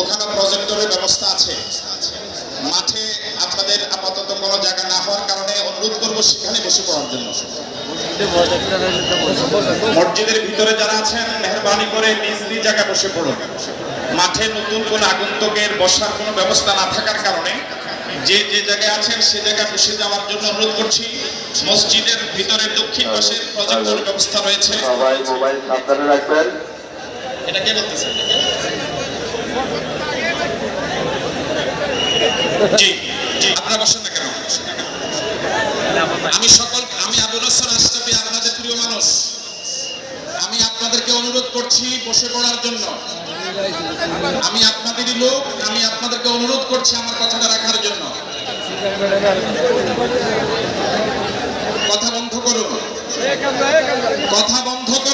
ওখানে প্রজেক্টরের ব্যবস্থা আছে। মাঠে আপনাদের আপাতত কোনো জায়গা না হওয়ার কারণে অনুরোধ করব সেখানে বসে পড়ার জন্য। মসজিদের ভিতরে যারা আছেন, মেহরবানি করে নিজ নিজ জায়গায় বসে পড়ুন। মাঠে নতুন কোন আগন্তুকের বসার কোনো ব্যবস্থা না থাকার কারণে যে যে জায়গায় আছেন, সে জায়গায় বসে যাওয়ার জন্য অনুরোধ করছি। মসজিদের ভিতরে দক্ষিণ পাশে প্রজেক্টর ব্যবস্থা রয়েছে। সবাই মোবাইল সাবধানে রাখবেন। এটা কে বলতেছে? আমি সকল, আমি আপনাদের প্রিয় মানুষ। আমি আপনাদেরকে অনুরোধ করছি বসে পড়ার জন্য। আমি আপনাদেরই লোক, আমি আপনাদেরকে অনুরোধ করছি আমার কথাটা রাখার জন্য। কথা বন্ধ করুন। কথা বন্ধ করুন।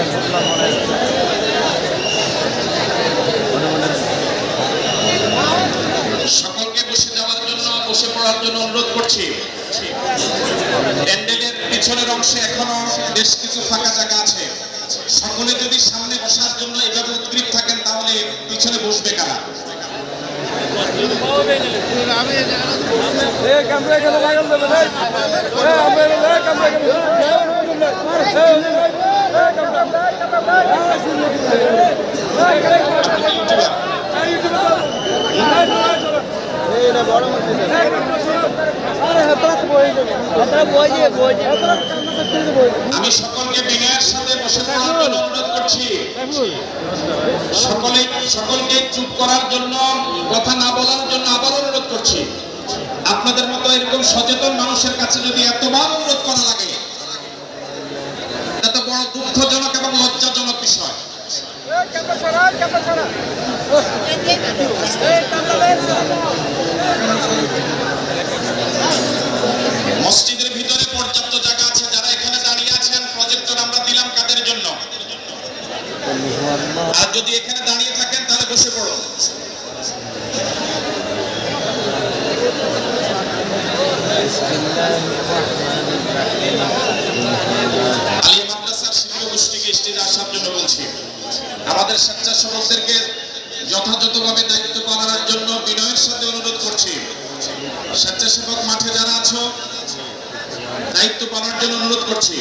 আসতে শুনলাম মনে সকলকে বসে যাওয়ার জন্য, বসে পড়ার জন্য অনুরোধ করছি। প্যান্ডেলের পিছনের অংশে এখনও বেশ কিছু ফাঁকা জায়গা আছে। সকলে যদি সামনে বসার জন্য এভাবে উদ্গ্রীব থাকেন, তাহলে পিছনে বসবে কারা? আমরা আমি সকলকে বিনয়ের সাথে বসে পড়ার জন্য অনুরোধ করছি। সকলে, সকলকে চুপ করার জন্য, কথা না বলার জন্য আবার অনুরোধ করছি। আপনাদের মতো এরকম সচেতন মানুষের কাছে যদি এতবার অনুরোধ করা লাগে, এটা তো বড় দুঃখজনক এবং লজ্জাজনক বিষয়। মসজিদের ভিতরে পর্যাপ্ত জায়গা আছে, যারা এখানে দাঁড়িয়ে আছেন প্রজেক্টর আমরা দিলাম কাদের জন্য? আর যদি এখানে দাঁড়িয়ে থাকেন, তাহলে বসে পড়ো। আলিয়া মাদ্রাসার শিক্ষক গোষ্ঠীকে স্টেজে আসার জন্য বলছি। আমাদের স্বেচ্ছাসেবকদেরকে যথাযথভাবে দায়িত্ব পালনের জন্য বিনয়ের সাথে অনুরোধ করছি। স্বেচ্ছাসেবক মাঠে যারা আছো, দায়িত্ব পালনের জন্য অনুরোধ করছি।